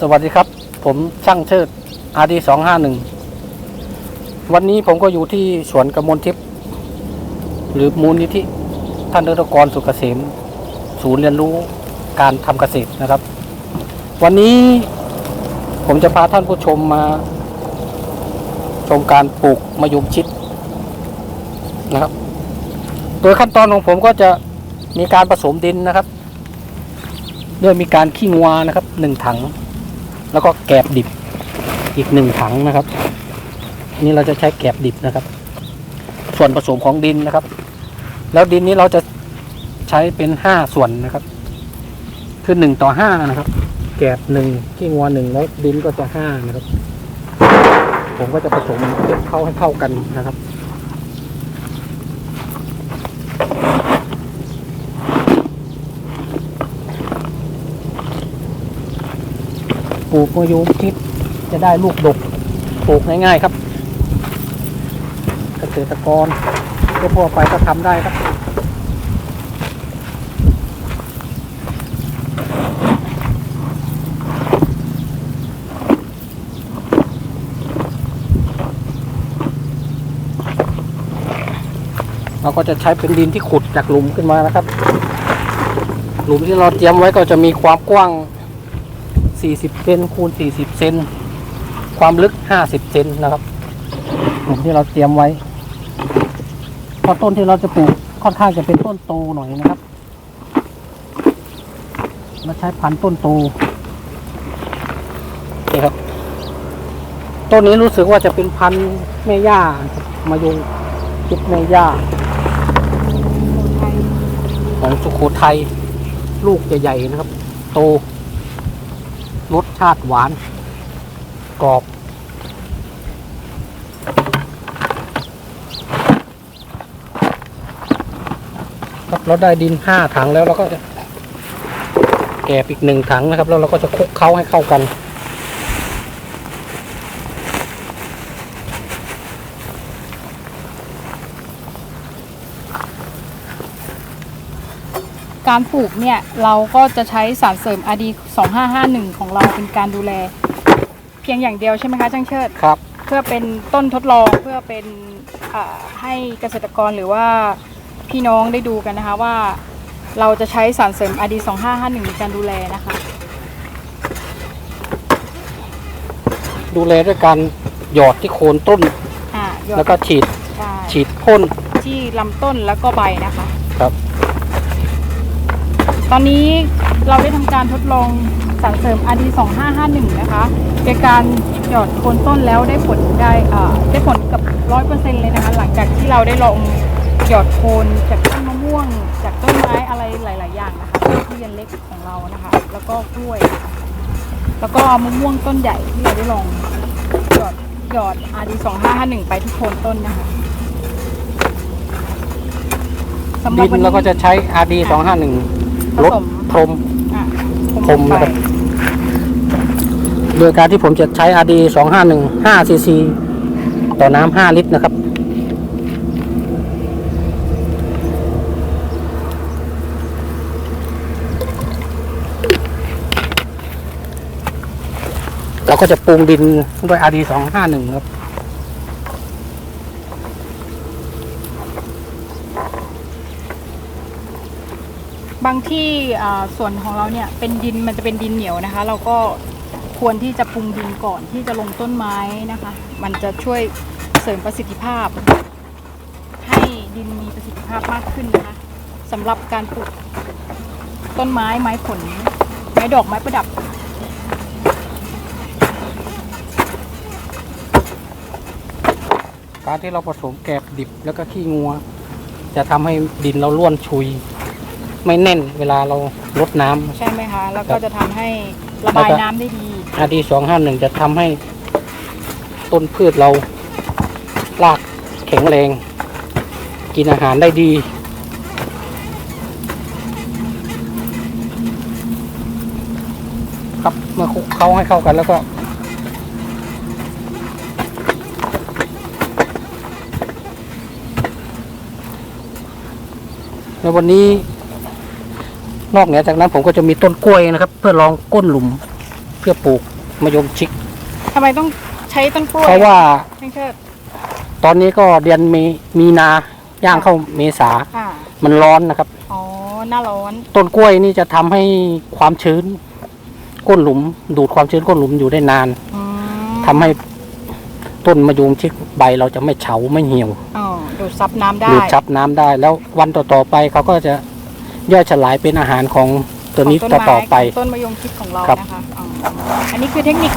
สวัสดีครับ ผมช่างเชิดอาร์ดีสองห้าหนึ่งวันนี้ผมก็อยู่ที่สวนกระมลทิพย์หรือมูลนิธิท่านเดชกรสุขเกษม ศูนย์เรียนรู้การทำเกษตรนะครับ วันนี้ผมจะพาท่านผู้ชมมา ชมการปลูกมะยมชิดนะครับ โดยขั้นตอนของผมก็จะมีการผสมดินนะครับ ด้วยมีการขี้งัวนะครับหนึ่งถัง แล้วก็แกบดิบอีกหนึ่งถังนะครับ นี่เราจะใช้แกบดิบนะครับ ส่วนผสมของดินนะครับ แล้วดินนี้เราจะใช้เป็นห้าส่วนนะครับ คือหนึ่งต่อห้านะครับ แกบหนึ่งขี้งัวหนึ่งแล้วดินก็จะห้านะครับ ผมก็จะผสมเข้าให้เข้ากันนะครับ ปลูกมะยมชิดจะได้ลูกดกปลูกง่ายๆครับ เกษตรกรทั่วไปก็ทำได้ครับเราก็จะใช้เป็นดินที่ขุดจากหลุมขึ้นมานะครับ หลุมที่เราเตรียมไว้ก็จะมีความกว้าง 40เซนคูณ40เซนความลึก 50เซนนะครับหลุมที่เราเตรียมไว้เพราะต้นที่เราจะปลูกค่อนข้างจะเป็นต้นโตหน่อยนะครับเราใช้พันธุ์ต้นโตนี่ครับ ต้นนี้รู้สึกว่าจะเป็นพันธุ์แม่ย่ามายงจุดแม่ย่าของสุโขทัยลูกใหญ่ๆนะครับ โต รสชาติหวาน กรอบ ครับเราได้ดินห้าถังแล้วเราก็จะแกบอีกหนึ่งถังนะครับ แล้วเราก็จะคลุกเคล้าให้เข้ากัน การปลูกเนี่ยเราก็จะใช้สารเสริม RD 2551 ของเราเป็นการดูแล เพียงอย่างเดียวใช่ไหมคะช่างเชิด ครับ เพื่อเป็นต้นทดลองเพื่อเป็นอ่าให้เกษตรกรหรือว่าพี่น้องได้ดูกันนะคะว่า เราจะใช้สารเสริม RD 2551ในการดูแลนะคะ ดูแลด้วยการหยอดที่โคนต้น อ่าหยอดแล้วก็ฉีดใช่ฉีดพ่นที่ลำต้นแล้วก็ใบนะคะครับ ตอนนี้เราได้ทำการทดลองสารเสริม RD 2551 นะคะในการหยอดโคนต้นแล้วได้ผลได้ได้ผลกับร้อยเปอร์เซ็นต์เลยนะคะ หลังจากที่เราได้ลองหยอดโคนจากต้นมะม่วง จากต้นไม้อะไรหลาย ๆ อย่างนะคะทุเรียนเล็กของเรานะคะ แล้วก็กล้วย แล้วก็มะม่วงต้นใหญ่ที่เราได้ลองหยอดหยอด RD 2551 ไปที่โคนต้นนะคะดินเราก็จะใช้ RD 251 ผลดสมพรมอะพรมนะครับ โดยการที่ผมจะใช้ RD 251 5 cc ต่อน้ำ 5 ลิตรนะครับ เราก็จะปรุงดินด้วย RD 251 ครับ บางที่ส่วนของเราเนี่ยเป็นดินมันจะเป็นดินเหนียวนะคะ เราก็ควรที่จะปรุงดินก่อนที่จะลงต้นไม้นะคะ มันจะช่วยเสริมประสิทธิภาพ ให้ดินมีประสิทธิภาพมากขึ้นนะคะสำหรับการปลูกต้นไม้ไม้ผล ไม้ดอกไม้ประดับการที่เราผสมแกบดิบแล้วก็ขี้งัว จะทำให้ดินเราร่วนชุย ไม่แน่นเวลาเราลดน้ำ ใช่ไหมคะ แล้วก็จะทำให้ระบายน้ำได้ดี อาดีสองห้าหนึ่งจะทำให้ต้นพืชเรารากแข็งแรง กินอาหารได้ดี ครับเมื่อคลุกเคล้าให้เข้ากันแล้วก็ ในวันนี้ นอกเหนือจากนั้นผมก็จะมีต้นกล้วยนะครับ เพื่อรองก้นหลุมพื่อปลูกมะยมชิก ทำไมต้องใช้ต้นกล้วยเพราะว่าช่างเชิดตอนนี้ก็เดือนมีมีนาย่างเข้าเมษา อ่ามันร้อนนะครับ อ๋อหน้าร้อนต้นกล้วยนี่จะทำให้ความชื้น ก้นหลุม ดูดความชื้นก้นหลุมอยู่ได้นานอืมทำให้ต้นมะยมชิกใบเราจะไม่เฉาไม่เหี่ยว อ๋อดูดซับน้ำได้ดูดซับน้ำได้ แล้ววันต่อๆไปเขาก็จะ ย่อยสลายเป็นอาหารของตัวนี้ของต้นไม้ต่อๆไป ของต้นมะยงชิดของเราครับ นะคะอ๋ออันนี้คือเทคนิค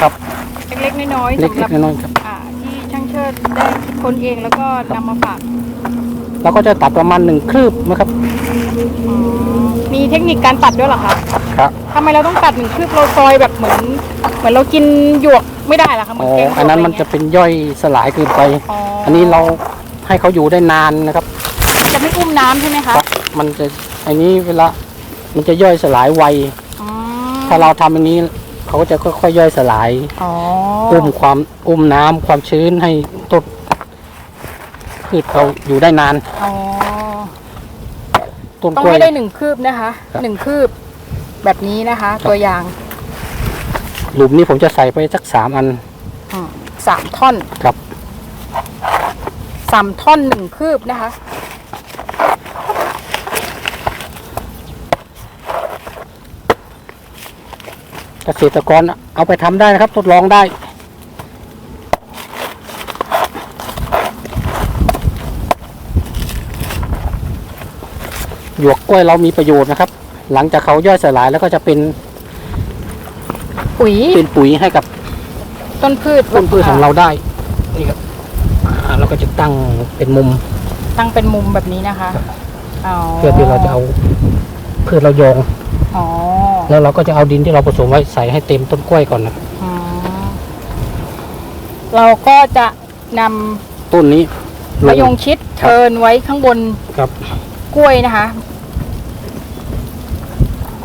ครับเล็กๆน้อยๆเล็สำหรับกๆน้อยๆครับอ่าที่ช่างเชิดได้คิดค้นเองแล้วก็นำมาฝากแล้วก็จะตัดประมาณหนึ่งคืบนะครับอ๋อมีเทคนิคการตัดด้วยเหรอคะครับ ทำไมเราต้องตัดหนึ่งคืบเราซอยแบบเหมือน เหมือนเรากินหยวกไม่ได้เหรอคะเหมือ๋ออนแกงหยวกอันนั้นมันจะไรเงี้ยเป็นย่อยสลายเกินไปอ๋ออันนี้เราให้เขาอยู่ได้นานนะครับจะไม่อุ้ม น้ำใช่ไหมคะ ครับ มันจะอันนี้เวลา มันจะย่อยสลายไว อ๋อถ้าเราทำอย่างนี้เขาก็จะค่อยๆย่อยสลาย อ๋ออุ้มความอุ้มน้ำความชื้นให้ต้นพืชเขาอยู่ได้นาน อ๋อต้นต้องกล้วย ให้ได้หนึ่งคืบนะคะ ครับหนึ่งคืบ แบบนี้นะคะตัวอย่างหลุมนี้ผมจะใส่ไปสักสามอัน อืมสามท่อนครับ สามท่อนหนึ่งคืบนะคะ เก ษตรกรเอาไปทำได้นะครับ ทดลองได้ หยวกกล้วยเรามีประโยชน์นะครับ หลังจากเขาย่อยสลายแล้วก็จะเป็นปุ๋ยเป็นปุ๋ยให้กับต้นพืชต้นพืชของเราได้นี่ครับอ่าเราก็จะตั้งเป็นมุม ตั้งเป็นมุมแบบนี้นะคะอ๋อเพื่อที่เราจะเอาพืชเราโยงอ๋อ แล้วเราก็จะเอาดินที่เราผสมไว้ใส่ให้เต็มต้นกล้วยก่อนนะอ๋อเราก็จะนต้นนี้ำมะยงชิดครับ เทินไว้ข้างบนครับ กล้วยนะคะ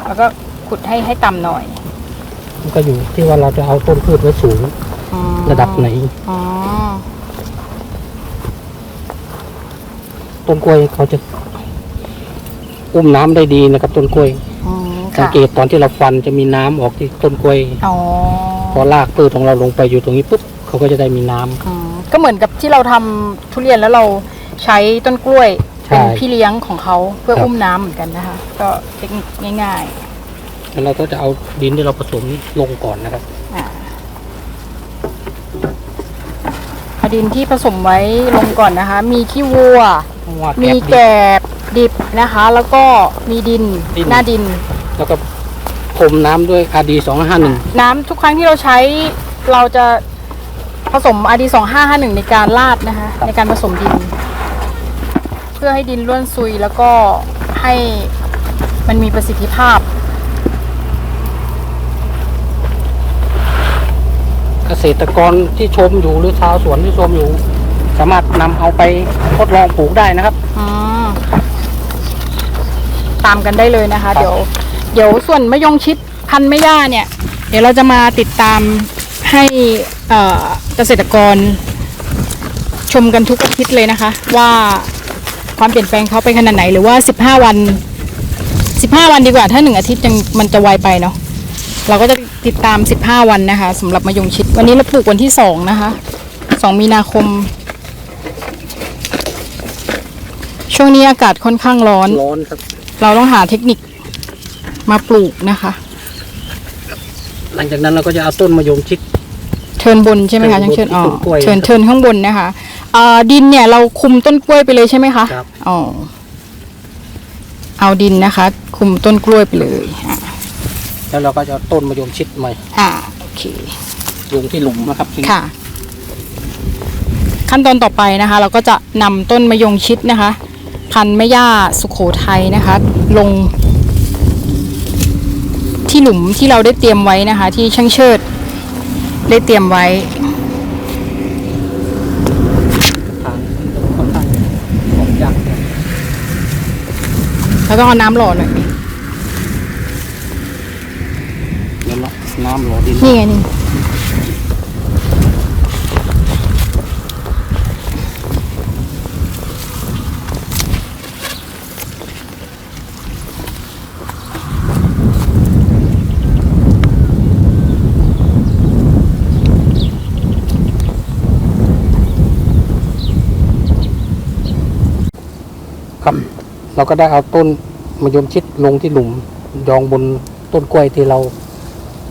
แล้วก็ขุดให้ให้ต่ำหน่อยมันก็อยู่ที่ว่าเราจะเอาต้นพืชไว้สูงอ๋อระดับไหน อ๋อต้นกล้วยเขาจะ อุ้มน้ำได้ดีนะครับต้นกล้วยอืม สังค่ะเกตตอนที่เราฟันจะมีน้ำออกที่ต้นกล้วยอ๋อพอรากพืชของเราลงไปอยู่ตรงนี้ปุ๊บเขาก็จะได้มีน้ำอืมก็เหมือนกับที่เราทำทุเรียนแล้วเราใช้ต้นกล้วยใช่เป็นพี่เลี้ยงของเขาเพื่อครับอุ้มน้ำเหมือนกันนะคะ ก็เทคนิคง่ายแล้วเราก็จะเอาดินที่เราผสมนี้ลงก่อนนะครับๆอ่าเอาดินที่ผสมไว้ลงก่อนนะคะ มีขี้วัวเพราะว่ามีแกบดิบแกบดิบนะคะ แล้วก็มีดินดินหน้าดิน แล้วก็พรมน้ำด้วยอาดีสองห้าหนึ่งน้ำทุกครั้งที่เราใช้เราจะผสม RD 2 5 5 1 ในการลาดนะคะ ในการผสมดิน เพื่อให้ดินร่วนซุยแล้วก็ให้มันมีประสิทธิภาพ เกษตรกรที่ชมอยู่หรือชาวสวนที่ชมอยู่ สามารถนำเอาไปทดลองปลูกได้นะครับ อืมตามกันได้เลยนะคะครับเดี๋ยว เดี๋ยวส่วนมะยงชิดพันธุ์มะย่าเนี่ย เดี๋ยวเราจะมาติดตามให้เอ่อเกษตรกร ชมกันทุกอาทิตย์เลยนะคะ ว่าความเปลี่ยนแปลงเขาไปขนาดไหนหรือว่า 15 วัน 15 วันดีกว่า ถ้าหนึ่งอาทิตย์ยังมันจะไวไปเนาะเราก็จะติดตาม 15 วันนะคะสำหรับมะยงชิด วันนี้เราปลูกวันที่ 2 นะคะ 2 มีนาคม ช่วงนี้อากาศค่อนข้างร้อน ร้อนครับ เราต้องหาเทคนิค มาปลูกนะคะ หลังจากนั้นเราก็จะเอาต้นมะยมชิดเทินบนใช่ไหมคะเทิช่านงบนเชิญอ๋อต้นกล้วยเทินเทินข้างบนนะคะอ่าดินเนี่ยเราคุมต้นกล้วยไปเลยใช่ไหมคะครับอ๋อเอาดินนะคะ คุมต้นกล้วยไปเลยอะแล้วเราก็จะเอาต้นมะยมชิดใหม่อ่าโอเค ลงที่หลุมนะครับทีนี้ค่ะ ขั้นตอนต่อไปนะคะ เราก็จะนำต้นมะยงชิดนะคะ พันธุ์แม่ย่าสุขโขทัยนะคะ ลง ที่หลุมที่เราได้เตรียมไว้นะคะ ที่ช่างเชิด ได้เตรียมไว้ทางค่อนข้างออกยากแล้วต้องเอาน้ำหล่อหน่อยเดี๋ยวเราน้ำหล่อดินนี่ไงนี่ เราก็ได้เอาต้นมะยมชิดลงที่หลุมยองบนต้นกล้วยที่เรา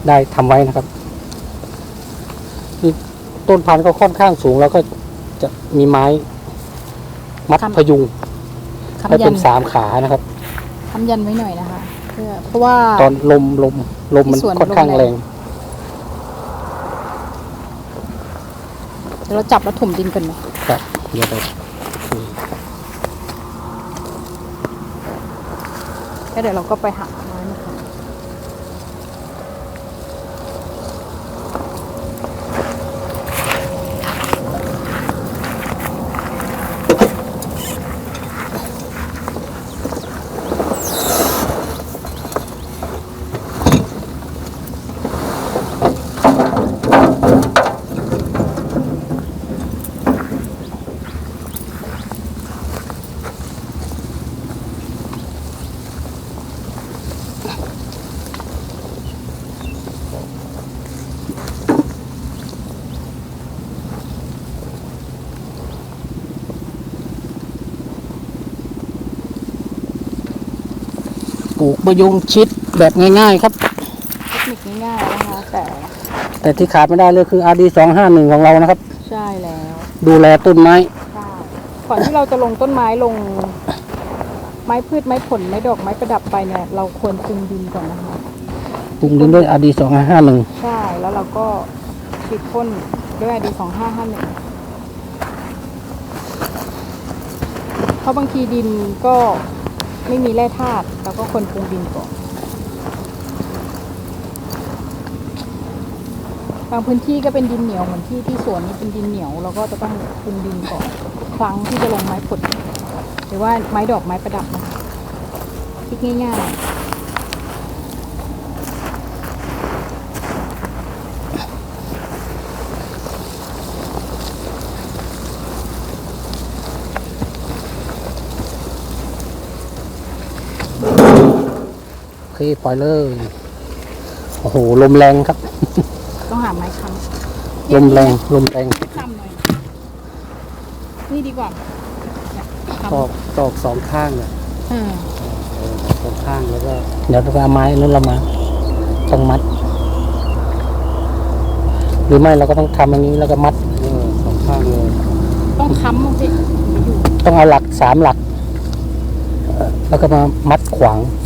ได้ทำไว้นะครับนี่ต้นพันธุ์ก็ค่อนข้างสูง แล้วก็จะมีไม้ มัดทำพยุงให้คำยัเป็นนสามขานะครับคำยันไว้หน่อยนะคะเพื่อเพราะว่าตอนลมลมลมมันที่สวนค่อนข้างลมแรแรงงเดี๋ยวเราจับแล้วถมดินกันไหมครับเดี๋ยวเรา ก็เดี๋ยวเราก็ไปหาไม้นะ คะปลูกมะยงชิดแบบง่ายๆครับ เทคนิคง่ายๆนะคะแต่แต่ที่ขาดไม่ได้เลยคือ RD สองห้าหนึ่งของเรานะครับ ใช่แล้วดูแลต้นไม้ ใช่ก่อนที่เราจะลงต้นไม้ลง ไม้พืชไม้ผลไม้ดอกไม้ประดับไปเนี่ย เราควรปรุงดินก่อนนะคะ ปรุงดินด้วย RD สองห้าหนึ่งใช่แล้วเราก็ฉีดพ่นด้วยดีสองห้าห้าหนึ่งเพราะบางทีดินก็ ไม่มีแร่ธาตุแล้วก็คนปรุงดินก่อนบางพื้นที่ก็เป็นดินเหนียวเหมือนที่ที่สวนนี้เป็นดินเหนียวเราก็จะต้องปรุงดินก่อนครั้งที่จะลงไม้ผลหรือว่าไม้ดอกไม้ประดับนะคะคิดง่าย ๆ เคปล่อยเลย โอ้โห ลมแรงครับ ต้องหาไม้ค้ำลมแรง ลมแรงค้ำหน่อย นี่ดีกว่าเนี่ยค้ตอกตอกสองข้างอะำอืมสองข้างแล้วก็ เดี๋ยวเราไปเอาไม้นั้นเรามาต้องมัด หรือไม่เราก็ต้องทำอย่างนี้แล้วก็มัดเออสองข้างเลย ต้องค้ำลงสิอยู่ต้องเอาหลักสามหลักเอ่อแล้วก็มามัดขวางอืม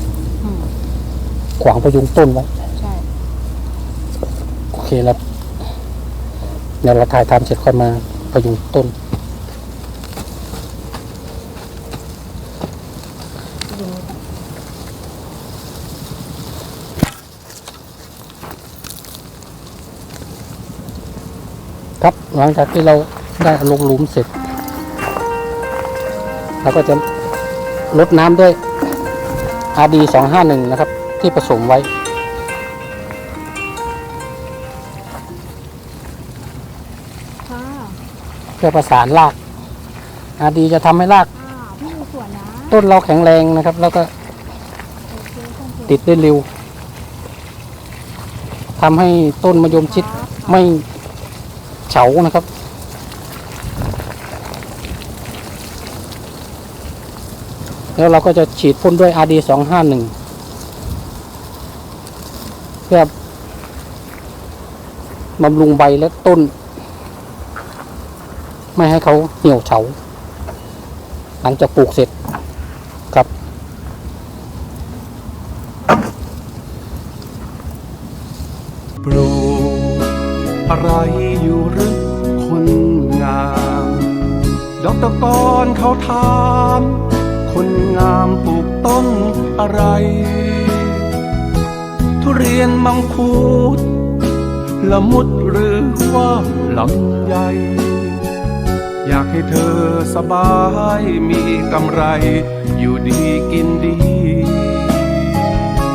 ขวางพยุงต้นไว้ใช่โอเคแล้วเดี๋ยวเราถ่ายทำเสร็จค่อยมาพยุงต้นอยู่ครับหลังจากที่เราได้ลงหลุมเสร็จเราก็จะลดน้ำด้วย RD สองห้าหนึ่งนะครับ ที่ผสมไว้ค่ะเพื่อประสานราก RD จะทำให้รากอ่าพี่อยู่สวนนะต้นเราแข็งแรงนะครับ แล้วก็โอเคขอบคุณติดได้เร็วทำให้ต้นมะยมชิดไม่เฉานะครับแล้วเราก็จะฉีดพ่นด้วย RD สองห้าหนึ่งเพื่อบำรุงใบและต้น ไม่ให้เขาเหี่ยวเฉา หลังจากปลูกเสร็จครับ ปลูกอะไรอยู่หรือคนงามดอกตะกอนเขาถาม คนงามปลูกต้นอะไร ทุเรียนมังคุดละมุดหรือว่าลำไยอยากให้เธอสบายมีกำไร อยู่ดีกินดี